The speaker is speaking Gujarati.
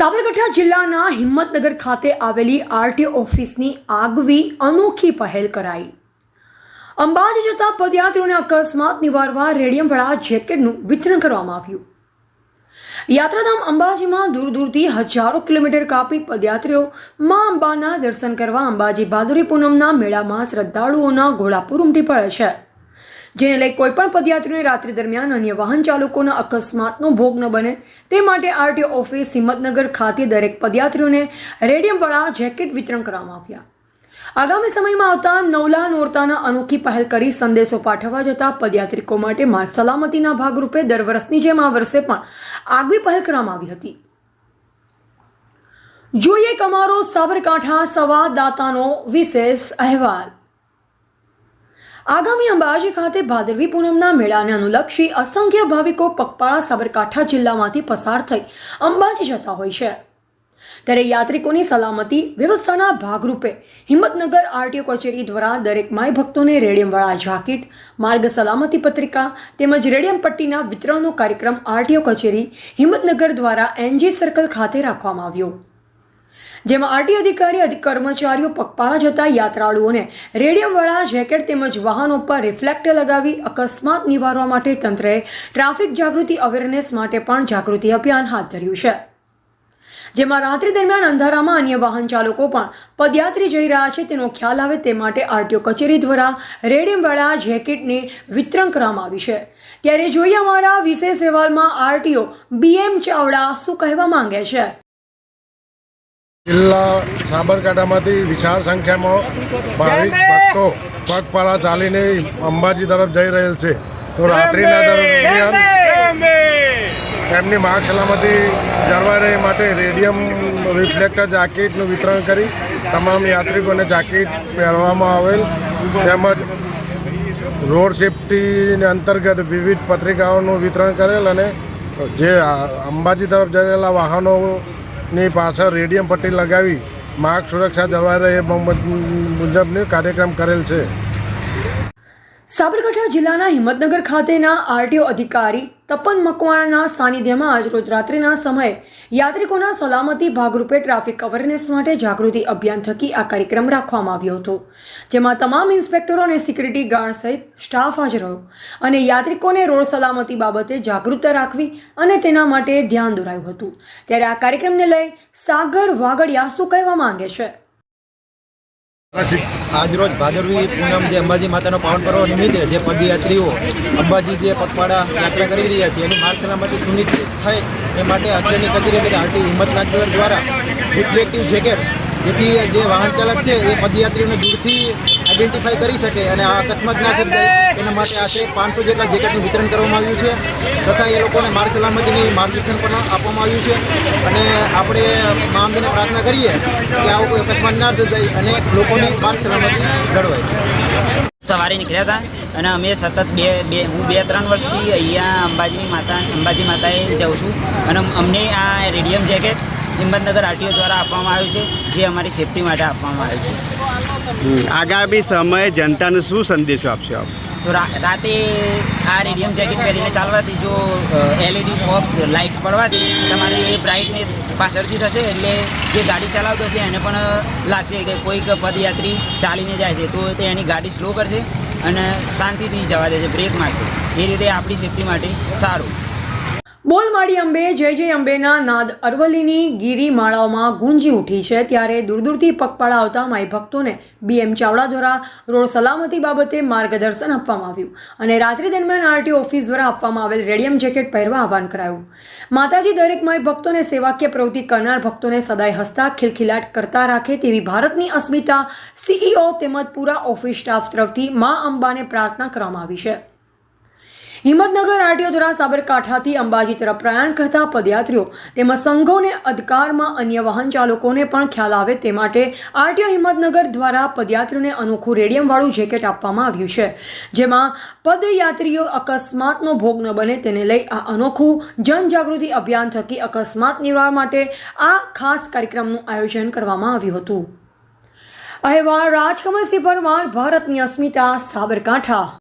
સાબરકાંઠા જિલ્લાના હિંમતનગર ખાતે આવેલી આરટીઓ ઓફિસની આગવી અનોખી પહેલ કરાઈ. અંબાજી જતા પદયાત્રીઓને અકસ્માત નિવારવા રેડિયમવાળા જેકેટનું વિતરણ કરવામાં આવ્યું. યાત્રાધામ અંબાજીમાં દૂર દૂરથી હજારો કિલોમીટર કાપી પદયાત્રીઓ મા અંબાના દર્શન કરવા અંબાજી ભાદુરી પૂનમના મેળામાં શ્રદ્ધાળુઓના ઘોડાપુર ઉમટી પડે છે. જેને લઈ કોઈપણ પદયાત્રીઓને રાત્રિ દરમિયાન અન્ય વાહન ચાલકોના અકસ્માતનો ભોગ ન બને. તે માટે આરટીઓ ઓફિસ હિંમતનગર ખાતે દરેક પદયાત્રીઓને રેડિયમવાળા જેકેટ વિતરણ કરવામાં આવ્યા. આગામી સમયમાં આવતા નવલા નોરતાના અનોખી પહેલ કરી સંદેશો પાઠવવા જતા પદયાત્રિકો માટે માર્ગ સલામતીના ભાગરૂપે દર વર્ષની જેમ આ વર્ષે પણ આગવી પહેલ કરવામાં આવી હતી. જોઈએ એક અમારો સાબરકાંઠા સંવાદદાતાનો વિશેષ અહેવાલ. આગામી અંબાજી ખાતે ભાદરવી પૂનમના મેળાને અનુલક્ષી અસંખ્ય ભાવિકો પગપાળા સાબરકાંઠા જિલ્લામાંથી પસાર થઈ અંબાજી જતા હોય છે. ત્યારે યાત્રિકોની સલામતી વ્યવસ્થાના ભાગરૂપે હિંમતનગર આરટીઓ કચેરી દ્વારા દરેક માય ભક્તોને રેડિયમવાળા જાકીટ, માર્ગ સલામતી પત્રિકા તેમજ રેડિયમ પટ્ટીના વિતરણનો કાર્યક્રમ આરટીઓ કચેરી હિંમતનગર દ્વારા એનજી સર્કલ ખાતે રાખવામાં આવ્યો. જેમાં આરટી અધિકારી કર્મચારીઓ પગપાળા જતા યાત્રાળુઓને રેડિયમવાળા જેકેટ તેમજ વાહનો પર રિફ્લેક્ટર લગાવી અકસ્માત નિવારવા માટે તંત્રએ ટ્રાફિક જાગૃતિ અવેરનેસ માટે પણ જાગૃતિ અભિયાન હાથ ધર્યું છે. જેમાં રાત્રિ દરમિયાન અંધારામાં અન્ય વાહન ચાલકો પણ પદયાત્રી જઈ રહ્યા છે તેનો ખ્યાલ આવે તે માટે આરટીઓ કચેરી દ્વારા રેડિયમવાળા જેકેટને વિતરણ કરવામાં આવ્યું છે. ત્યારે જોઈએ અમારા વિશેષ અહેવાલમાં આરટીઓ બીએમ ચાવડા શું કહેવા માંગે છે? જિલ્લા સાબરકાંઠામાંથી વિશાળ સંખ્યામાં ભાવિક ભક્તો પગપાળા ચાલીને અંબાજી તરફ જઈ રહેલ છે. તો રાત્રિના દરમિયાન એમની માર્ગ સલામતી જળવાઈ રહે માટે રેડિયમ રિફ્લેક્ટર જાકીટનું વિતરણ કરી તમામ યાત્રિકોને જાકીટ પહેરવામાં આવેલ. તેમજ રોડ સેફટીને અંતર્ગત વિવિધ પત્રિકાઓનું વિતરણ કરેલ અને જે અંબાજી તરફ જઈ રહેલા વાહનોની પાછળ રેડિયમ પટ્ટી લગાવી માર્ગ સુરક્ષા જળવાઈ રહે મુજબનો કાર્યક્રમ કરેલ છે. સાબરકાંઠા જિલ્લાના હિંમતનગર ખાતેના આરટીઓ અધિકારી તપન મકવાણાના સાનિધ્યમાં આજરોજ રાત્રિના સમયે યાત્રિકોના સલામતી ભાગરૂપે ટ્રાફિક અવેરનેસ માટે જાગૃતિ અભિયાન થકી આ કાર્યક્રમ રાખવામાં આવ્યો હતો, જેમાં તમામ ઇન્સ્પેક્ટરો અને સિક્યુરિટી ગાર્ડ સહિત સ્ટાફ હાજર રહ્યો અને યાત્રિકોને રોડ સલામતી બાબતે જાગૃતતા રાખવી અને તેના માટે ધ્યાન દોરાયું હતું. ત્યારે આ કાર્યક્રમને લઈ સાગર વાગડિયા શું કહેવા માંગે છે? આજરોજ ભાદરવી પૂનમ જે અંબાજી માતાનો પાવન પર્વ નિમિત્તે જે પદયાત્રીઓ અંબાજી જે પગપાળા યાત્રા કરી રહ્યા છે, એની માર્ગ સલામતી સુનિશ્ચિત થાય એ માટે અત્યારની કચેરી એટલે આરટી હિંમતનગર દ્વારા રિફ્લેક્ટિવ જેકેટ જેથી જે વાહન ચાલક છે, એ પદયાત્રીઓને દૂરથી આઈડેન્ટિફાઈ કરી શકે અને આ અકસ્માત ના સર્જાય એના માટે આશરે પાંચસો જેટલા જેકેટનું વિતરણ કરવામાં આવ્યું છે, તથા એ લોકોને માર્ગ સલામતીની માર્ગદર્શન પણ આપવામાં આવ્યું છે. અને આપણે મા પ્રાર્થના કરીએ કે આવો કોઈ અકસ્માત ના સર્જાય અને લોકોની માર્ગ સલામતી જળવાય. સવારે નીકળ્યા હતા અને અમે સતત બે બે, હું બે, ત્રણ વર્ષથી અહીંયા અંબાજીની માતા, અંબાજી માતાએ જાઉં છું. અને અમને આ રેડિયમ જેકેટ હિંમતનગર આરટીઓ દ્વારા આપવામાં આવ્યું છે જે અમારી સેફટી માટે આપવામાં આવ્યું છે. આગામી સમયે જનતાને શું સંદેશો આપશો આપ? તો રાતે આ રેડિયમ જેકેટ પહેરીને ચાલવાથી જો એલઈડી ફોક્સ લાઇટ પડવાથી તમારી એ બ્રાઇટનેસ પાછળથી થશે એટલે જે ગાડી ચલાવતો હશે એને પણ લાગશે કે કોઈક પદયાત્રી ચાલીને જાય છે તો તે એની ગાડી સ્લો કરશે અને શાંતિથી જવા દેશે બ્રેક મારશે. એ રીતે આપણી સેફટી માટે સારું. બોલ માડી અંબે, જય જય અંબેના નાદ અરવલ્લીની ગિરિમાળાઓમાં ગુંજી ઉઠી છે. ત્યારે દૂર દૂરથી પગપાળા આવતા માઈ ભક્તોને બીએમ ચાવડા દ્વારા રોડ સલામતી બાબતે માર્ગદર્શન આપવામાં આવ્યું અને રાત્રિ દરમિયાન આરટીઓ ઓફિસ દ્વારા આપવામાં આવેલ રેડિયમ જેકેટ પહેરવા આહવાન કરાયું. માતાજી દરેક માઈ ભક્તોને સેવાકીય પ્રવૃત્તિ કરનાર ભક્તોને સદાય હસતા, ખિલખિલાટ કરતા રાખે તેવી ભારતની અસ્મિતા સીઈઓ તેમજ પૂરા ઓફિસ સ્ટાફ તરફથી મા અંબાને પ્રાર્થના કરવામાં આવી છે. હિંમતનગર આરટીઓ દ્વારા સાબરકાંઠાથી અંબાજી તરફ પ્રયાણ કરતા પદયાત્રીઓ તેમજ સંઘોને અધિકારમાં અન્ય વાહન ચાલકોને પણ ખ્યાલ આવે તે માટે આરટીઓ હિંમતનગર દ્વારા પદયાત્રીઓને અનોખું રેડિયમવાળું જેકેટ આપવામાં આવ્યું છે. જેમાં પદયાત્રીઓ અકસ્માતનો ભોગ ન બને તેને લઈ આ અનોખું જનજાગૃતિ અભિયાન થકી અકસ્માત નિવારણ માટે આ ખાસ કાર્યક્રમનું આયોજન કરવામાં આવ્યું હતું. અહેવાલ રાજકમલસિંહ પરમાર, ભારતની અસ્મિતા, સાબરકાંઠા.